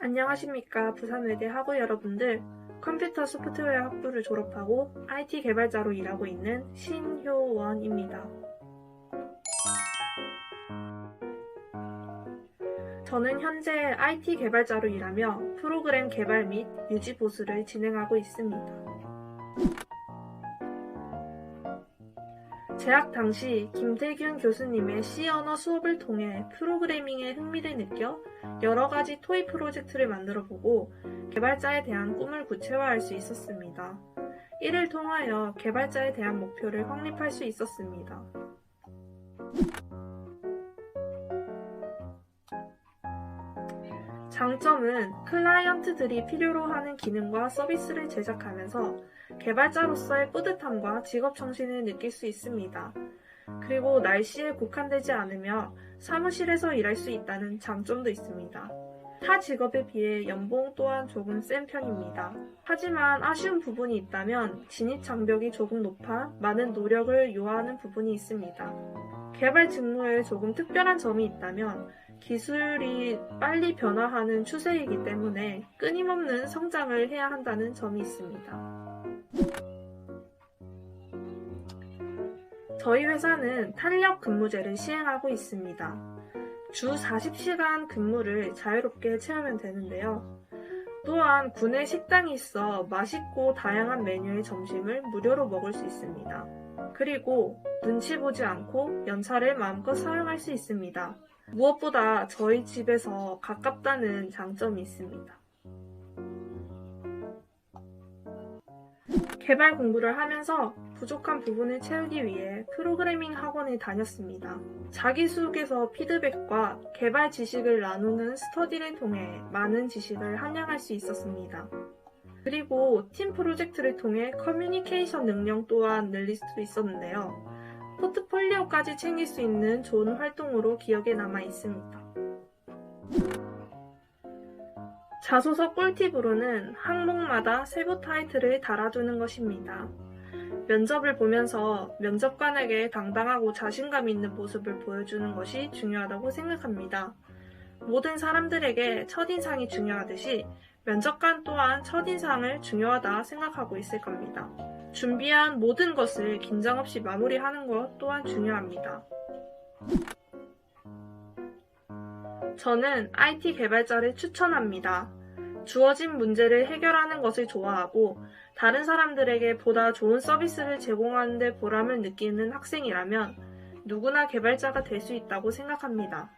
안녕하십니까 부산외대 학우 여러분들 컴퓨터 소프트웨어 학부를 졸업하고 IT 개발자로 일하고 있는 신효원입니다. 저는 현재 IT 개발자로 일하며 프로그램 개발 및 유지 보수를 진행하고 있습니다. 재학 당시 김태균 교수님의 C 언어 수업을 통해 프로그래밍에 흥미를 느껴 여러 가지 토이 프로젝트를 만들어 보고 개발자에 대한 꿈을 구체화할 수 있었습니다. 이를 통하여 개발자에 대한 목표를 확립할 수 있었습니다. 장점은 클라이언트들이 필요로 하는 기능과 서비스를 제작하면서 개발자로서의 뿌듯함과 직업 정신을 느낄 수 있습니다. 그리고 날씨에 국한되지 않으며 사무실에서 일할 수 있다는 장점도 있습니다. 타 직업에 비해 연봉 또한 조금 센 편입니다. 하지만 아쉬운 부분이 있다면 진입 장벽이 조금 높아 많은 노력을 요하는 부분이 있습니다. 개발 직무에 조금 특별한 점이 있다면 기술이 빨리 변화하는 추세이기 때문에 끊임없는 성장을 해야 한다는 점이 있습니다. 저희 회사는 탄력 근무제를 시행하고 있습니다. 주 40시간 근무를 자유롭게 채우면 되는데요. 또한 구내 식당이 있어 맛있고 다양한 메뉴의 점심을 무료로 먹을 수 있습니다. 그리고 눈치 보지 않고 연차를 마음껏 사용할 수 있습니다. 무엇보다 저희 집에서 가깝다는 장점이 있습니다. 개발 공부를 하면서 부족한 부분을 채우기 위해 프로그래밍 학원을 다녔습니다. 자기소개서 피드백과 개발 지식을 나누는 스터디를 통해 많은 지식을 함양할 수 있었습니다. 그리고 팀 프로젝트를 통해 커뮤니케이션 능력 또한 늘릴 수도 있었는데요. 포트폴리오까지 챙길 수 있는 좋은 활동으로 기억에 남아 있습니다. 자소서 꿀팁으로는 항목마다 세부 타이틀을 달아두는 것입니다. 면접을 보면서 면접관에게 당당하고 자신감 있는 모습을 보여주는 것이 중요하다고 생각합니다. 모든 사람들에게 첫인상이 중요하듯이 면접관 또한 첫인상을 중요하다 생각하고 있을 겁니다. 준비한 모든 것을 긴장 없이 마무리하는 것 또한 중요합니다. 저는 IT 개발자를 추천합니다. 주어진 문제를 해결하는 것을 좋아하고 다른 사람들에게 보다 좋은 서비스를 제공하는 데 보람을 느끼는 학생이라면 누구나 개발자가 될 수 있다고 생각합니다.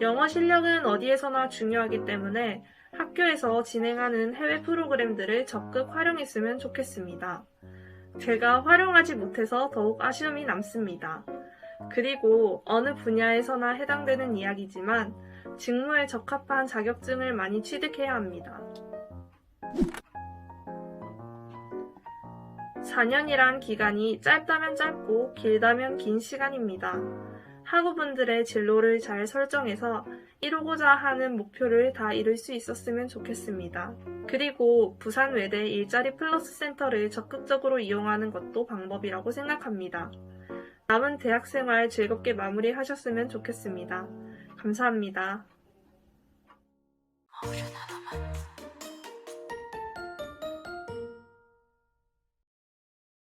영어 실력은 어디에서나 중요하기 때문에 학교에서 진행하는 해외 프로그램들을 적극 활용했으면 좋겠습니다. 제가 활용하지 못해서 더욱 아쉬움이 남습니다. 그리고 어느 분야에서나 해당되는 이야기지만 직무에 적합한 자격증을 많이 취득해야 합니다. 4년이란 기간이 짧다면 짧고 길다면 긴 시간입니다. 학우분들의 진로를 잘 설정해서 이루고자 하는 목표를 다 이룰 수 있었으면 좋겠습니다. 그리고 부산 외대 일자리 플러스 센터를 적극적으로 이용하는 것도 방법이라고 생각합니다. 남은 대학생활 즐겁게 마무리하셨으면 좋겠습니다. 감사합니다.